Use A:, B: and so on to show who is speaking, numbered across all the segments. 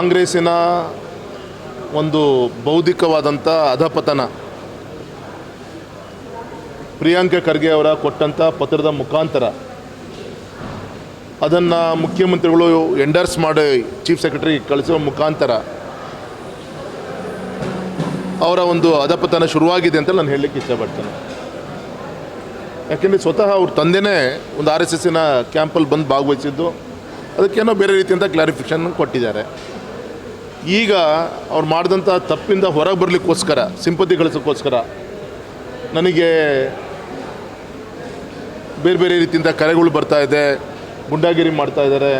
A: ಕಾಂಗ್ರೆಸ್ಸಿನ ಒಂದು ಬೌದ್ಧಿಕವಾದಂಥ ಅಧಪತನ. ಪ್ರಿಯಾಂಕ ಖರ್ಗೆ ಅವರ ಕೊಟ್ಟಂಥ ಪತ್ರದ ಮುಖಾಂತರ ಅದನ್ನು ಮುಖ್ಯಮಂತ್ರಿಗಳು ಎಂಡರ್ಸ್ ಮಾಡಿ ಚೀಫ್ ಸೆಕ್ರೆಟರಿ ಕಳಿಸುವ ಮುಖಾಂತರ ಅವರ ಒಂದು ಅಧಪತನ ಶುರುವಾಗಿದೆ ಅಂತ ನಾನು ಹೇಳಲಿಕ್ಕೆ ಇಷ್ಟಪಡ್ತೇನೆ. ಯಾಕೆಂದರೆ ಸ್ವತಃ ಅವ್ರ ತಂದೆನೇ ಒಂದು ಆರ್ ಎಸ್ ಎಸ್ಸಿನ ಕ್ಯಾಂಪಲ್ಲಿ ಬಂದು ಭಾಗವಹಿಸಿದ್ದು ಅದಕ್ಕೇನೋ ಬೇರೆ ರೀತಿಯಿಂದ ಕ್ಲಾರಿಫಿಕೇಷನ್ ಕೊಟ್ಟಿದ್ದಾರೆ. ಈಗ ಅವ್ರು ಮಾಡಿದಂಥ ತಪ್ಪಿಂದ ಹೊರಗೆ ಬರಲಿಕ್ಕೋಸ್ಕರ, ಸಿಂಪತಿ ಗಳಿಸೋಕ್ಕೋಸ್ಕರ ನನಗೆ ಬೇರೆ ಬೇರೆ ರೀತಿಯಿಂದ ಕರೆಗಳು ಬರ್ತಾ ಇದೆ, ಗುಂಡಾಗಿರಿ ಮಾಡ್ತಾ ಇದ್ದಾರೆ.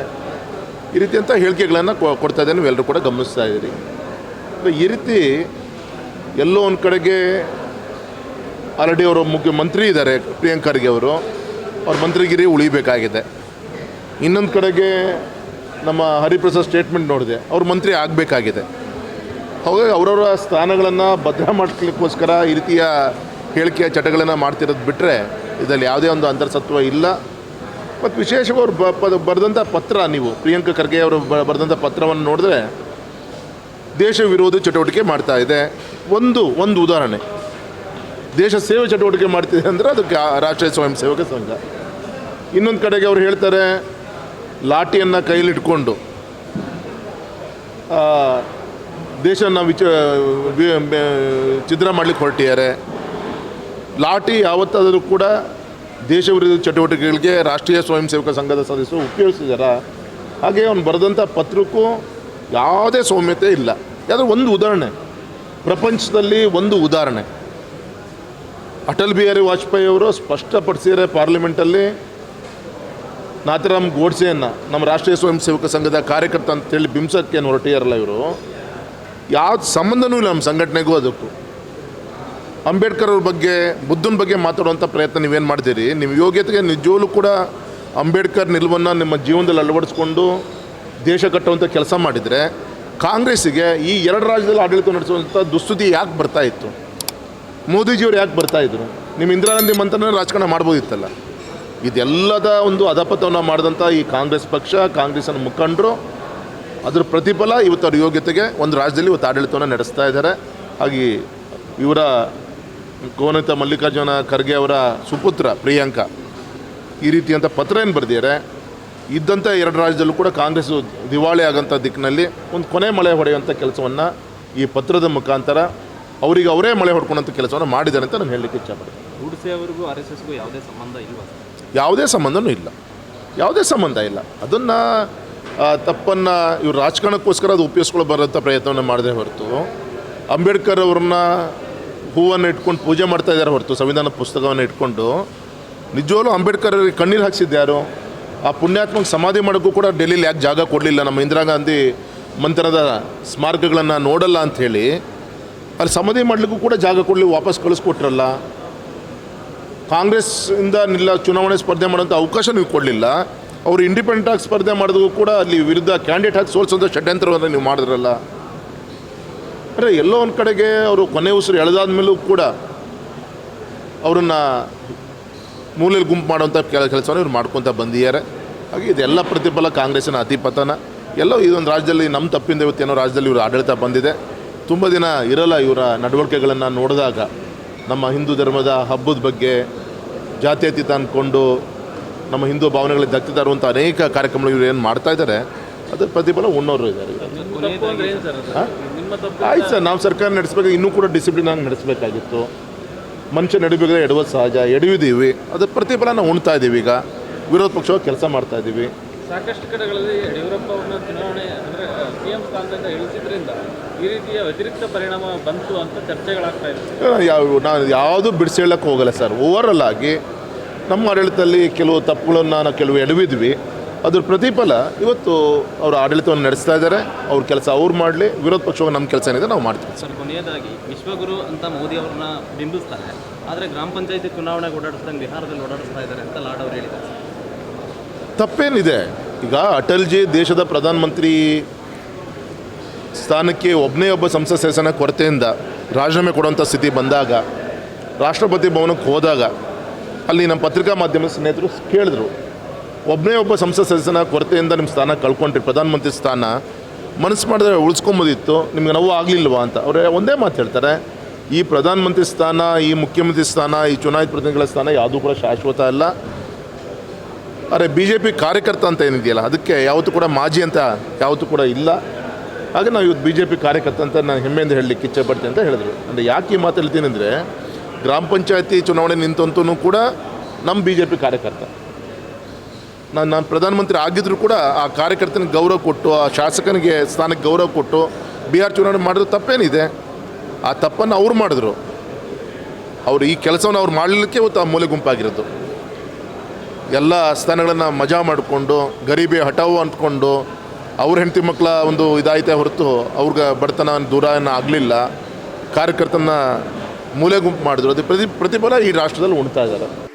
A: ಈ ರೀತಿಯಂಥ ಹೇಳಿಕೆಗಳನ್ನು ಕೊಡ್ತಾ ಇದ್ದಾರೆ ನೀವೆಲ್ಲರೂ ಕೂಡ ಗಮನಿಸ್ತಾ ಇದ್ದೀರಿ. ಈ ರೀತಿ ಎಲ್ಲೋ ಒಂದು ಕಡೆಗೆ ಆಲ್ರೆಡಿ ಅವರು ಮುಖ್ಯಮಂತ್ರಿ ಇದ್ದಾರೆ ಪ್ರಿಯಾಂಕ್ ಖರ್ಗೆ ಅವರು. ಅವ್ರ ಮಂತ್ರಿಗಿರಿ ಉಳಿಬೇಕಾಗಿದೆ. ಇನ್ನೊಂದು ಕಡೆಗೆ ನಮ್ಮ ಹರಿಪ್ರಸಾದ್ ಸ್ಟೇಟ್ಮೆಂಟ್ ನೋಡಿದೆ. ಅವ್ರು ಮಂತ್ರಿ ಆಗಬೇಕಾಗಿದೆ. ಹಾಗಾಗಿ ಅವರವರ ಸ್ಥಾನಗಳನ್ನು ಭದ್ರ ಮಾಡಿಸ್ಲಿಕ್ಕೋಸ್ಕರ ಈ ರೀತಿಯ ಹೇಳಿಕೆಯ ಚಟಗಳನ್ನು ಮಾಡ್ತಿರೋದು ಬಿಟ್ಟರೆ ಇದರಲ್ಲಿ ಯಾವುದೇ ಒಂದು ಅಂತರ್ಸತ್ವ ಇಲ್ಲ. ಮತ್ತು ವಿಶೇಷವಾಗಿ ಅವ್ರು ಬ ಬರೆದಂಥ ಪತ್ರ ನೀವು, ಪ್ರಿಯಾಂಕ ಖರ್ಗೆ ಅವರು ಬರೆದಂಥ ಪತ್ರವನ್ನು ನೋಡಿದ್ರೆ ದೇಶ ವಿರೋಧಿ ಚಟುವಟಿಕೆ ಮಾಡ್ತಾ ಇದೆ. ಒಂದು ಒಂದು ಉದಾಹರಣೆ. ದೇಶ ಸೇವೆ ಚಟುವಟಿಕೆ ಮಾಡ್ತಿದೆ ಅಂದರೆ ಅದಕ್ಕೆ ರಾಷ್ಟ್ರೀಯ ಸ್ವಯಂ ಸೇವಕ ಸಂಘ. ಇನ್ನೊಂದು ಕಡೆಗೆ ಅವ್ರು ಹೇಳ್ತಾರೆ ಲಾಠಿಯನ್ನು ಕೈಲಿಟ್ಕೊಂಡು ದೇಶನ ವಿಚ ಚಿತ್ರ ಮಾಡಲಿಕ್ಕೆ ಹೊರಟಿದ್ದಾರೆ. ಲಾಠಿ ಯಾವತ್ತಾದರೂ ಕೂಡ ದೇಶ ವಿರೋಧಿ ಚಟುವಟಿಕೆಗಳಿಗೆ ರಾಷ್ಟ್ರೀಯ ಸ್ವಯಂ ಸೇವಕ ಸಂಘದ ಸದಸ್ಯರು ಉಪಯೋಗಿಸಿದಾರ. ಹಾಗೆ ಅವ್ನು ಬರೆದಂಥ ಪತ್ರಕ್ಕೂ ಯಾವುದೇ ಸೌಮ್ಯತೆ ಇಲ್ಲ. ಯಾವುದೋ ಒಂದು ಉದಾಹರಣೆ, ಪ್ರಪಂಚದಲ್ಲಿ ಒಂದು ಉದಾಹರಣೆ. ಅಟಲ್ ಬಿಹಾರಿ ವಾಜಪೇಯಿ ಅವರು ಸ್ಪಷ್ಟಪಡಿಸಿದರೆ ಪಾರ್ಲಿಮೆಂಟಲ್ಲಿ ನಾಥರಾಮ್ ಗೋಡ್ಸೆಯನ್ನು ನಮ್ಮ ರಾಷ್ಟ್ರೀಯ ಸ್ವಯಂ ಸೇವಕ ಸಂಘದ ಕಾರ್ಯಕರ್ತ ಅಂತೇಳಿ ಬಿಂಸಕ್ಕೆ ಹೊರಟಿಯಾರಲ್ಲ ಇವರು. ಯಾವ್ದು ಸಂಬಂಧನೂ ಇಲ್ಲ ನಮ್ಮ ಸಂಘಟನೆಗೂ ಅದಕ್ಕೂ. ಅಂಬೇಡ್ಕರ್ ಅವ್ರ ಬಗ್ಗೆ, ಬುದ್ಧನ ಬಗ್ಗೆ ಮಾತಾಡುವಂಥ ಪ್ರಯತ್ನ ನೀವೇನು ಮಾಡ್ತೀರಿ? ನಿಮ್ಮ ಯೋಗ್ಯತೆಗೆ ನಿಜವಲ್ಲೂ ಕೂಡ ಅಂಬೇಡ್ಕರ್ ನಿಲುವನ್ನು ನಿಮ್ಮ ಜೀವನದಲ್ಲಿ ಅಳವಡಿಸ್ಕೊಂಡು ದೇಶ ಕಟ್ಟುವಂಥ ಕೆಲಸ ಮಾಡಿದರೆ ಕಾಂಗ್ರೆಸ್ಸಿಗೆ ಈ ಎರಡು ರಾಜ್ಯದಲ್ಲಿ ಆಡಳಿತ ನಡೆಸುವಂಥ ದುಸ್ಥಿತಿ ಯಾಕೆ ಬರ್ತಾ ಇತ್ತು? ಮೋದಿಜಿಯವ್ರು ಯಾಕೆ ಬರ್ತಾ ಇದ್ರು? ನಿಮ್ಮ ಇಂದಿರಾ ಗಾಂಧಿ ಮಂತ್ರನೇ ರಾಜಕಾರಣ ಮಾಡ್ಬೋದಿತ್ತಲ್ಲ. ಇದೆಲ್ಲದ ಒಂದು ಅಧಪತವನ್ನು ಮಾಡಿದಂಥ ಈ ಕಾಂಗ್ರೆಸ್ ಪಕ್ಷ ಕಾಂಗ್ರೆಸ್ನ ಮುಖಂಡರು, ಅದರ ಪ್ರತಿಫಲ ಇವತ್ತು ಅವ್ರ ಯೋಗ್ಯತೆಗೆ ಒಂದು ರಾಜ್ಯದಲ್ಲಿ ಇವತ್ತು ಆಡಳಿತವನ್ನು ನಡೆಸ್ತಾ ಇದ್ದಾರೆ. ಹಾಗೆ ಇವರ ಕೋನಿತ ಮಲ್ಲಿಕಾರ್ಜುನ ಖರ್ಗೆ ಅವರ ಸುಪುತ್ರ ಪ್ರಿಯಾಂಕ, ಈ ರೀತಿಯಂಥ ಪತ್ರ ಏನು ಬರೆದಿದ್ದಾರೆ. ಇದ್ದಂಥ ಎರಡು ರಾಜ್ಯದಲ್ಲೂ ಕೂಡ ಕಾಂಗ್ರೆಸ್ ದಿವಾಳಿ ಆಗೋಂಥ ದಿಕ್ಕಿನಲ್ಲಿ ಒಂದು ಕೊನೆ ಮಳೆ ಹೊಡೆಯುವಂಥ ಕೆಲಸವನ್ನು ಈ ಪತ್ರದ ಮುಖಾಂತರ ಅವರಿಗೆ ಅವರೇ ಮಳೆ ಹೊಡ್ಕೊಳ್ಳೋಂಥ ಕೆಲಸವನ್ನು ಮಾಡಿದ್ದಾರೆ ಅಂತ ನಾನು ಹೇಳಲಿಕ್ಕೆ ಇಷ್ಟಪಡ್ತೀನಿ
B: ಗೂಡ್ಸೆ ಅವರಿಗೂ ಆರ್ ಎಸ್ ಎಸ್ಗೂ ಯಾವುದೇ ಸಂಬಂಧ ಇಲ್ವಾ?
A: ಯಾವುದೇ ಸಂಬಂಧನೂ ಇಲ್ಲ. ಯಾವುದೇ ಸಂಬಂಧ ಇಲ್ಲ. ಅದನ್ನು ತಪ್ಪನ್ನು ಇವ್ರು ರಾಜಕಾರಣಕ್ಕೋಸ್ಕರ ಅದು ಉಪಯೋಗಿಸ್ಕೊಳ್ಳೋ ಬರೋಂಥ ಪ್ರಯತ್ನವನ್ನು ಮಾಡಿದ್ರೆ ಹೊರತು, ಅಂಬೇಡ್ಕರ್ ಅವ್ರನ್ನ ಹೂವನ್ನು ಇಟ್ಕೊಂಡು ಪೂಜೆ ಮಾಡ್ತಾ ಇದ್ದಾರೆ ಹೊರತು, ಸಂವಿಧಾನ ಪುಸ್ತಕವನ್ನು ಇಟ್ಕೊಂಡು, ನಿಜವಾಗ್ಲೂ ಅಂಬೇಡ್ಕರ್ ಅವ್ರಿಗೆ ಕಣ್ಣೀರು ಹಾಕ್ಸಿದ್ದು ಯಾರು? ಆ ಪುಣ್ಯಾತ್ಮಕ ಸಮಾಧಿ ಮಾಡೋಕ್ಕೂ ಕೂಡ ಡೆಲ್ಲಿಲಿ ಯಾಕೆ ಜಾಗ ಕೊಡಲಿಲ್ಲ? ನಮ್ಮ ಇಂದಿರಾ ಗಾಂಧಿ ಮಂತ್ರದ ಸ್ಮಾರಕಗಳನ್ನು ನೋಡಲ್ಲ ಅಂಥೇಳಿ ಅಲ್ಲಿ ಸಮಾಧಿ ಮಾಡಲಿಕ್ಕೂ ಕೂಡ ಜಾಗ ಕೊಡಲಿ, ವಾಪಸ್ ಕಳಿಸ್ಕೊಟ್ರಲ್ಲ? ಕಾಂಗ್ರೆಸ್ ಇಂದ ನಿಲ್ಲ ಚುನಾವಣೆ ಸ್ಪರ್ಧೆ ಮಾಡೋಂಥ ಅವಕಾಶ ನೀವು ಕೊಡಲಿಲ್ಲ. ಅವರು ಇಂಡಿಪೆಂಡೆಂಟ್ ಆಗಿ ಸ್ಪರ್ಧೆ ಮಾಡಿದ್ರು ಕೂಡ ಅಲ್ಲಿ ವಿರುದ್ಧ ಕ್ಯಾಂಡಿಡೇಟ್ ಆಗಿ ಸೋಲ್ಸೋಂಥ ಷಡ್ಯಂತ್ರವನ್ನು ನೀವು ಮಾಡಿದ್ರಲ್ಲ. ಅಂದರೆ ಎಲ್ಲೋ ಒಂದು ಕಡೆಗೆ ಅವರು ಕೊನೆ ಉಸಿರು ಎಳೆದಾದ ಮೇಲೂ ಕೂಡ ಅವರನ್ನು ಮೂಲೆಯಲ್ಲಿ ಗುಂಪು ಮಾಡುವಂಥ ಕೆಲ, ಕೆಲಸವನ್ನು ಇವ್ರು ಮಾಡ್ಕೊತ ಬಂದಿದ್ದಾರೆ. ಹಾಗೆ ಇದೆಲ್ಲ ಪ್ರತಿಫಲ ಕಾಂಗ್ರೆಸ್ಸಿನ ಅತಿಪತನ. ಎಲ್ಲೋ ಇದೊಂದು ರಾಜ್ಯದಲ್ಲಿ ನಮ್ಮ ತಪ್ಪಿಂದ ಇವತ್ತೇನೋ ರಾಜ್ಯದಲ್ಲಿ ಇವರು ಆಡಳಿತ ಬಂದಿದೆ. ತುಂಬ ದಿನ ಇರಲ್ಲ ಇವರ ನಡವಳಿಕೆಗಳನ್ನು ನೋಡಿದಾಗ. ನಮ್ಮ ಹಿಂದೂ ಧರ್ಮದ ಹಬ್ಬದ ಬಗ್ಗೆ ಜಾತ್ಯತೀತ ಅಂದ್ಕೊಂಡು ನಮ್ಮ ಹಿಂದೂ ಭಾವನೆಗಳಿಗೆ ದಕ್ತಿ ತರುವಂಥ ಅನೇಕ ಕಾರ್ಯಕ್ರಮಗಳು ಇವರು ಏನು ಮಾಡ್ತಾ ಇದ್ದಾರೆ ಅದರ ಪ್ರತಿಫಲ ಉಣ್ಣೋರು ಇದ್ದಾರೆ? ಆಯ್ತು ಸರ್, ನಾವು ಸರ್ಕಾರ ನಡೆಸಬೇಕು, ಇನ್ನೂ ಕೂಡ ಡಿಸಿಪ್ಲಿನ್ ಆಗಿ ನಡೆಸಬೇಕಾಗಿತ್ತು. ಮನುಷ್ಯ ನಡಿಬೇಕಾದ್ರೆ ಎಡವೋದು ಸಹಜ ಎಡವಿದ್ದೀವಿ ಅದರ ಪ್ರತಿಫಲ ನಾವು ಉಣ್ತಾ ಇದ್ದೀವಿ ಈಗ. ವಿರೋಧ ಪಕ್ಷವಾಗಿ ಕೆಲಸ ಮಾಡ್ತಾ ಇದ್ದೀವಿ
B: ಸಾಕಷ್ಟು ಕಡೆಗಳಲ್ಲಿ ಯಡಿಯೂರಪ್ಪ ಅವ್ರನ್ನ ಚುನಾವಣೆ ಅಂದರೆ ಸಿ ಎಂ ಸ್ಥಾನದಿಂದ ಇಳಿಸಿದ್ರಿಂದ ಈ ರೀತಿಯ ವ್ಯತಿರಿಕ್ತ ಪರಿಣಾಮ ಬಂತು ಅಂತ ಚರ್ಚೆಗಳಾಗ್ತಾ ಇದೆ.
A: ಯಾವ ನಾನು ಯಾವುದು ಬಿಡಿಸಿ ಹೇಳಕ್ಕೆ ಹೋಗಲ್ಲ ಸರ್. ಓವರಲ್ ಆಗಿ ನಮ್ಮ ಆಡಳಿತದಲ್ಲಿ ಕೆಲವು ತಪ್ಪುಗಳನ್ನು ನಾವು ಕೆಲವು ಎಡವಿದ್ವಿ. ಅದ್ರ ಪ್ರತಿಫಲ ಇವತ್ತು ಅವರು ಆಡಳಿತವನ್ನು ನಡೆಸ್ತಾ ಇದ್ದಾರೆ. ಅವ್ರ ಕೆಲಸ ಅವ್ರು ಮಾಡಲಿ ವಿರೋಧ ಪಕ್ಷವಾಗಿ ನಮ್ಮ ಕೆಲಸ ಏನಿದೆ ನಾವು ಮಾಡ್ತೀವಿ.
B: ಸರ್ ಕೊನೆಯದಾಗಿ ವಿಶ್ವಗುರು ಅಂತ ಮೋದಿ ಅವ್ರನ್ನ ಬಿಂಬಿಸ್ತಾರೆ. ಆದರೆ ಗ್ರಾಮ ಪಂಚಾಯತಿ ಚುನಾವಣೆಗೆ ಓಡಾಡಿಸ್ದಂಗೆ ಬಿಹಾರದಲ್ಲಿ ಓಡಾಡಿಸ್ತಾ ಇದ್ದಾರೆ ಅಂತ ಲಾಡ್ ಅವರು ಹೇಳಿದ್ದಾರೆ.
A: ತಪ್ಪೇನಿದೆ. ಈಗ ಅಟಲ್ಜಿ ದೇಶದ ಪ್ರಧಾನಮಂತ್ರಿ ಸ್ಥಾನಕ್ಕೆ ಒಬ್ಬನೇ ಒಬ್ಬ ಸಂಸತ್ ಸದಸ್ಯನ ಕೊರತೆಯಿಂದ ರಾಜೀನಾಮೆ ಕೊಡುವಂಥ ಸ್ಥಿತಿ ಬಂದಾಗ, ರಾಷ್ಟ್ರಪತಿ ಭವನಕ್ಕೆ ಹೋದಾಗ, ಅಲ್ಲಿ ನಮ್ಮ ಪತ್ರಿಕಾ ಮಾಧ್ಯಮದ ಸ್ನೇಹಿತರು ಕೇಳಿದ್ರು ಒಬ್ಬನೇ ಒಬ್ಬ ಸಂಸತ್ ಸದಸ್ಯನ ಕೊರತೆಯಿಂದ ನಿಮ್ಮ ಸ್ಥಾನ ಕಳ್ಕೊಂಡ್ರಿ, ಪ್ರಧಾನಮಂತ್ರಿ ಸ್ಥಾನ. ಮನಸ್ಸು ಮಾಡಿದ್ರೆ ಉಳಿಸ್ಕೊಂಬೋದಿತ್ತು, ನಿಮ್ಗೆ ನೋವು ಆಗಲಿಲ್ವಾ ಅಂತ. ಅವರೇ ಒಂದೇ ಮಾತು ಹೇಳ್ತಾರೆ, ಈ ಪ್ರಧಾನಮಂತ್ರಿ ಸ್ಥಾನ, ಈ ಮುಖ್ಯಮಂತ್ರಿ ಸ್ಥಾನ, ಈ ಚುನಾಯಿತ ಪ್ರತಿನಿಧಿಗಳ ಸ್ಥಾನ ಯಾವುದೂ ಕೂಡ ಶಾಶ್ವತ ಅಲ್ಲ. ಅರೆ ಬಿ ಜೆ ಪಿ ಕಾರ್ಯಕರ್ತ ಅಂತ ಏನಿದೆಯಲ್ಲ, ಅದಕ್ಕೆ ಯಾವತ್ತೂ ಕೂಡ ಮಾಜಿ ಅಂತ ಯಾವತ್ತೂ ಕೂಡ ಇಲ್ಲ. ಹಾಗೆ ನಾವು ಇವತ್ತು ಬಿ ಜೆ ಪಿ ಕಾರ್ಯಕರ್ತ ಅಂತ ನಾನು ಹೆಮ್ಮೆಯಿಂದ ಹೇಳಲಿಕ್ಕೆ ಇಚ್ಛೆ ಪಡ್ತೀನಿ ಅಂತ ಹೇಳಿದ್ರು. ಅಂದರೆ ಯಾಕೆ ಈ ಮಾತು ಹೇಳ್ತೀನಿ ಅಂದರೆ ಗ್ರಾಮ ಪಂಚಾಯತಿ ಚುನಾವಣೆ ನಿಂತಂತೂ ಕೂಡ ನಮ್ಮ ಬಿ ಜೆ ಪಿ ಕಾರ್ಯಕರ್ತ. ನಾನು ನಾನು ಪ್ರಧಾನಮಂತ್ರಿ ಆಗಿದ್ದರೂ ಕೂಡ ಆ ಕಾರ್ಯಕರ್ತನಿಗೆ ಗೌರವ ಕೊಟ್ಟು, ಆ ಶಾಸಕನಿಗೆ ಸ್ಥಾನಕ್ಕೆ ಗೌರವ ಕೊಟ್ಟು ಬಿಹಾರ್ ಚುನಾವಣೆ ಮಾಡಿದ್ರು ತಪ್ಪೇನಿದೆ. ಆ ತಪ್ಪನ್ನು ಅವ್ರು ಮಾಡಿದ್ರು. ಅವರು ಈ ಕೆಲಸವನ್ನು ಅವ್ರು ಮಾಡಲಿಕ್ಕೆ ಇವತ್ತು ಆ ಮೂಲೆ ಗುಂಪಾಗಿರೋದು. ಎಲ್ಲ ಸ್ಥಾನಗಳನ್ನು ಮಜಾ ಮಾಡಿಕೊಂಡು, ಗರೀಬಿ ಹಠವು ಅಂದ್ಕೊಂಡು, ಅವ್ರ ಹೆಂಡತಿ ಮಕ್ಕಳ ಒಂದು ಇದಾಯಿತೆ ಹೊರತು ಅವ್ರಿಗೆ ಬಡತನ ದೂರ ಆಗಲಿಲ್ಲ. ಕಾರ್ಯಕರ್ತನ ಮೂಲೆ ಗುಂಪು ಮಾಡಿದ್ರು. ಅದು ಪ್ರತಿ ಪ್ರತಿಫಲ ಈ ರಾಷ್ಟ್ರದಲ್ಲಿ ಉಣ್ತಾ ಇದ್ದಾರೆ.